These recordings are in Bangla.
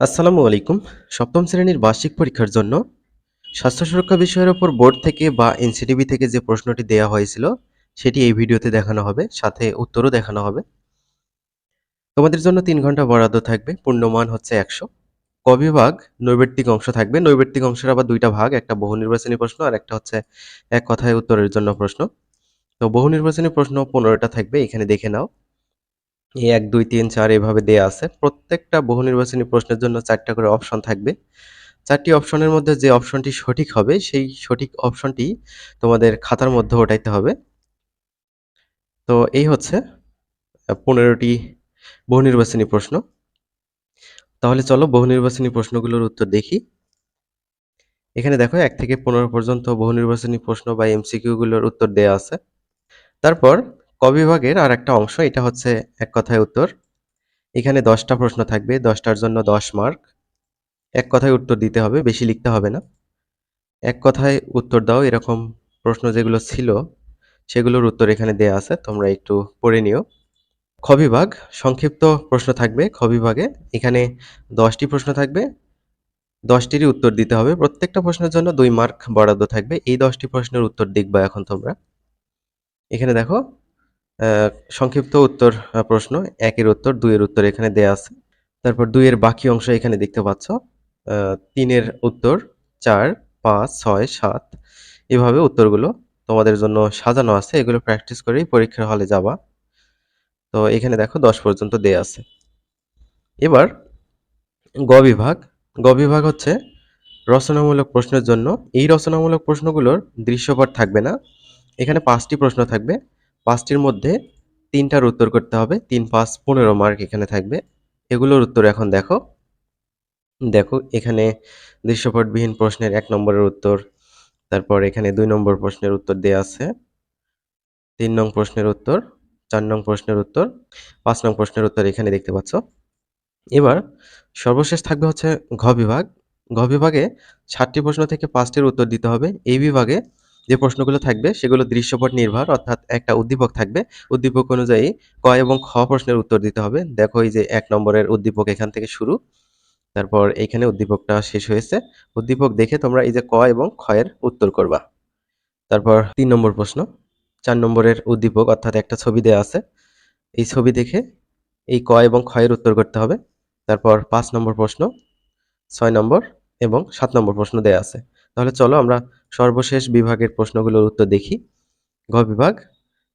আসসালামু আলাইকুম। সপ্তম শ্রেণির বার্ষিক পরীক্ষার জন্য স্বাস্থ্য সুরক্ষা বিষয়ের ওপর বোর্ড থেকে বা এনসিটিভি থেকে যে প্রশ্নটি দেওয়া হয়েছিল, সেটি এই ভিডিওতে দেখানো হবে, সাথে উত্তরও দেখানো হবে। তোমাদের জন্য তিন ঘণ্টা বরাদ্দ থাকবে, পূর্ণমান হচ্ছে একশো। ক বিভাগ নৈবেত্তিক অংশ থাকবে, নৈবেত্তিক অংশের আবার দুইটা ভাগ, একটা বহু নির্বাচনী প্রশ্ন আর একটা হচ্ছে এক কথায় উত্তরের জন্য প্রশ্ন। তো বহু নির্বাচনী প্রশ্ন পনেরোটা থাকবে, এখানে দেখে নাও। এই এক, দুই, তিন, চার এভাবে দেয়া আছে। প্রত্যেকটা বহু নির্বাচনী প্রশ্নের জন্য চারটা করে অপশন থাকবে। চারটি অপশনের মধ্যে যে অপশনটি সঠিক হবে, সেই সঠিক অপশনটি তোমাদের খাতার মধ্যে ওঠাইতে হবে। তো এই হচ্ছে পনেরোটি বহু নির্বাচনী প্রশ্ন। তাহলে চলো বহু নির্বাচনী প্রশ্নগুলোর উত্তর দেখি। এখানে দেখো, এক থেকে পনেরো পর্যন্ত বহু নির্বাচনী প্রশ্ন বা এমসিকিউগুলোর উত্তর দেয়া আছে। তারপর ক বিভাগের আর একটা অংশ, এটা হচ্ছে এক কথায় উত্তর। এখানে দশটা প্রশ্ন থাকবে, দশটার জন্য দশ মার্ক। এক কথায় উত্তর দিতে হবে, বেশি লিখতে হবে না। এক কথায় উত্তর দাও, এরকম প্রশ্ন যেগুলো ছিল, সেগুলোর উত্তর এখানে দেয়া আছে, তোমরা একটু পড়ে নিও। খ বিভাগ সংক্ষিপ্ত প্রশ্ন থাকবে খ বিভাগে এখানে দশটি প্রশ্ন থাকবে, দশটিরই উত্তর দিতে হবে। প্রত্যেকটা প্রশ্নের জন্য দুই মার্ক বরাদ্দ থাকবে। এই দশটি প্রশ্নের উত্তর দেখবা এখন তোমরা। এখানে দেখো সংক্ষিপ্ত উত্তর প্রশ্ন, একের উত্তর, দুইয়ের উত্তর এখানে দেয়া আছে। তারপর দুইয়ের বাকি অংশ এখানে দেখতে পাচ্ছ। তিনের উত্তর, চার, পাঁচ, ছয়, সাত, এভাবে উত্তরগুলো তোমাদের জন্য সাজানো আছে। এগুলো প্র্যাকটিস করেই পরীক্ষার হলে যাবা। তো এখানে দেখো, দশ পর্যন্ত দেয়া আছে। এবার গ বিভাগ। গ বিভাগ হচ্ছে রচনামূলক প্রশ্নের জন্য। এই রচনামূলক প্রশ্নগুলোর দৃশ্যপট থাকবে না। এখানে পাঁচটি প্রশ্ন থাকবে। পাঁচটির মধ্যে তিনটার উত্তর করতে হবে। তিন, পাঁচ, পনেরো মার্ক এখানে থাকবে। এগুলোর উত্তর এখন দেখো। দেখো, এখানে দৃশ্যপটবিহীন প্রশ্নের এক নম্বরের উত্তর, তারপর এখানে দুই নম্বর প্রশ্নের উত্তর দেয়া আছে। তিন নং প্রশ্নের উত্তর, চার নং প্রশ্নের উত্তর, পাঁচ নং প্রশ্নের উত্তর এখানে দেখতে পাচ্ছ। এবার সর্বশেষ থাকবে হচ্ছে ঘ বিভাগ। ঘ বিভাগে সাতটি প্রশ্ন থেকে পাঁচটির উত্তর দিতে হবে। এই বিভাগে যে প্রশ্নগুলো থাকবে সেগুলো দৃশ্যপট নির্ভর, অর্থাৎ একটা উদ্দীপক থাকবে। উদ্দীপক অনুযায়ী ক এবং খ প্রশ্নের উত্তর দিতে হবে। দেখো এই যে এক নম্বরের উদ্দীপক এখান থেকে শুরু, তারপর এইখানে উদ্দীপকটা শেষ হয়েছে। উদ্দীপক দেখে তোমরা এই যে ক এবং এর উত্তর করবা। তারপর তিন নম্বর প্রশ্ন, চার নম্বরের উদ্দীপক, অর্থাৎ একটা ছবি দেওয়া আছে। এই ছবি দেখে এই ক এবং এর উত্তর করতে হবে। তারপর পাঁচ নম্বর প্রশ্ন, ছয় নম্বর এবং সাত নম্বর প্রশ্ন দেয়া আছে। তাহলে চলো আমরা সর্বশেষ বিভাগের প্রশ্নগুলোর উত্তর দেখি। ঘ বিভাগ,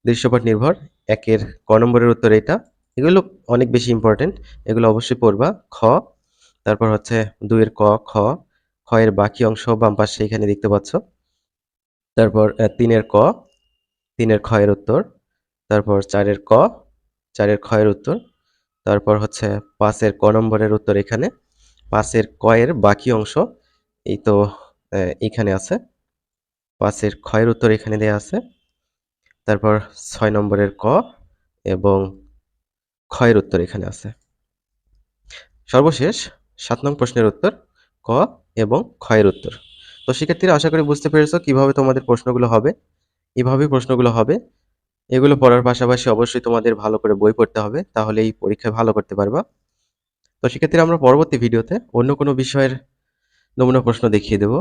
দৃশ্যপট নির্ভর, একের ক নম্বরের উত্তর এটা এগুলো অনেক বেশি ইম্পর্টেন্ট এগুলো অবশ্যই পড়বা। খ, তারপর হচ্ছে দুইয়ের ক, খ খ এর বাকি অংশ বাম পাশে এখানে দেখতে পাচ্ছ। তারপর তিনের ক, তিনের খ এর উত্তর। তারপর চারের ক, চারের খ এর উত্তর। তারপর হচ্ছে পাঁচের ক নম্বরের উত্তর এখানে। পাঁচের ক এর বাকি অংশ, এই তো এখানে আছে। পাঁচের ক্ষয়ের উত্তর এখানে দেয়া আছে। তারপর ছয় নম্বরের ক এবং ক্ষয়ের উত্তর এখানে আছে। সর্বশেষ সাত নং প্রশ্নের উত্তর, ক এবং ক্ষয়ের উত্তর। তো শিক্ষার্থীরা আশা করি বুঝতে পেরেছ কীভাবে তোমাদের প্রশ্নগুলো হবে এভাবেই প্রশ্নগুলো হবে। এগুলো পড়ার পাশাপাশি অবশ্যই তোমাদের ভালো করে বই পড়তে হবে, তাহলে এই পরীক্ষায় ভালো করতে পারবা। তো শিক্ষার্থীরা, আমরা পরবর্তী ভিডিওতে অন্য কোনো বিষয়ের নমুনা প্রশ্ন দেখিয়ে দেবো।